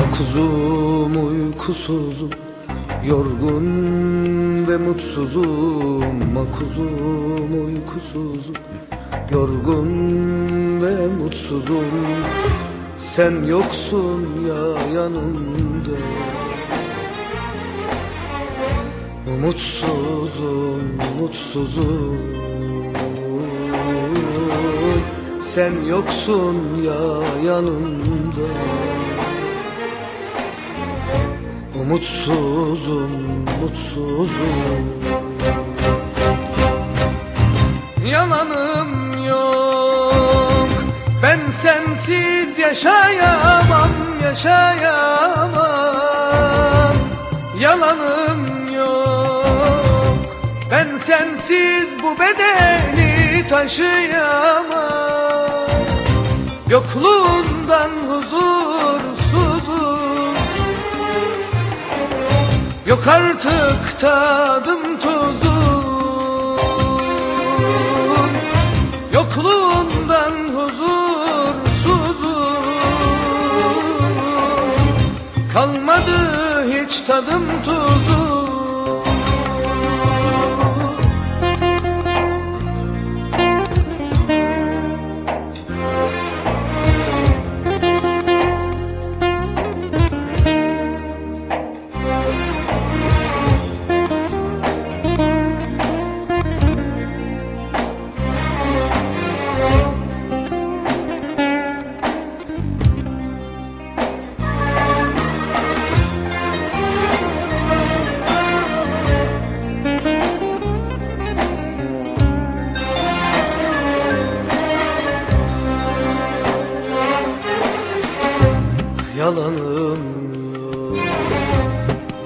Uykusuzum uykusuzum Yorgun ve mutsuzum. Makuzum uykusuzum Yorgun ve mutsuzum. Sen yoksun ya yanımda. Umutsuzum, mutsuzum Sen yoksun ya yanımda Umutsuzum, mutsuzum. Yalanım yok. Ben sensiz yaşayamam, yaşayamam. Yalanım yok. Ben sensiz bu bedeni taşıyamam. Yokluğundan huzursuzum Yok artık tadım tuzum Yokluğundan huzursuzum. Kalmadı hiç tadım tuzum Yalanım yok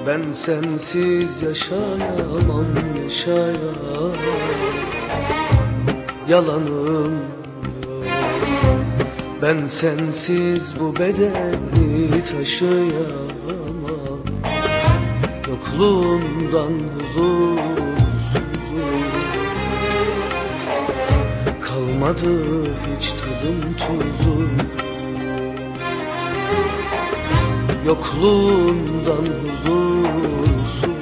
Ben sensiz yaşayamam yaşayamam Yalanım yok Ben sensiz bu bedeni taşıyamam Yokluğundan huzursuzum Kalmadı hiç tadım tuzum Yokluğundan huzursuzum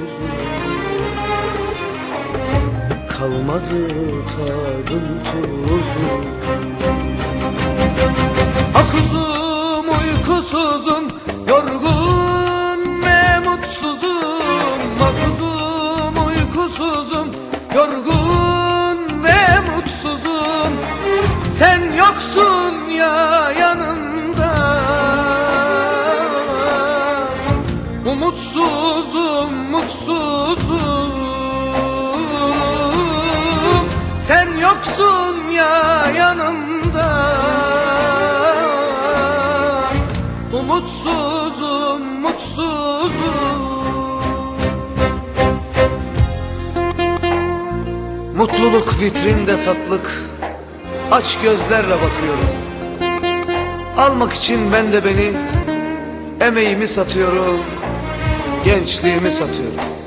Kalmadı tadım tuzum Akuzum uykusuzum Yorgun ve mutsuzum. Akuzum uykusuzum Yorgun ve mutsuzum. Sen yoksun ya yanımda yoksun ya yanımda. Umutsuzum, mutsuzum Mutluluk vitrinde satlık. Aç gözlerle bakıyorum. Almak için ben de beni Emeğimi satıyorum Gençliğimi satıyorum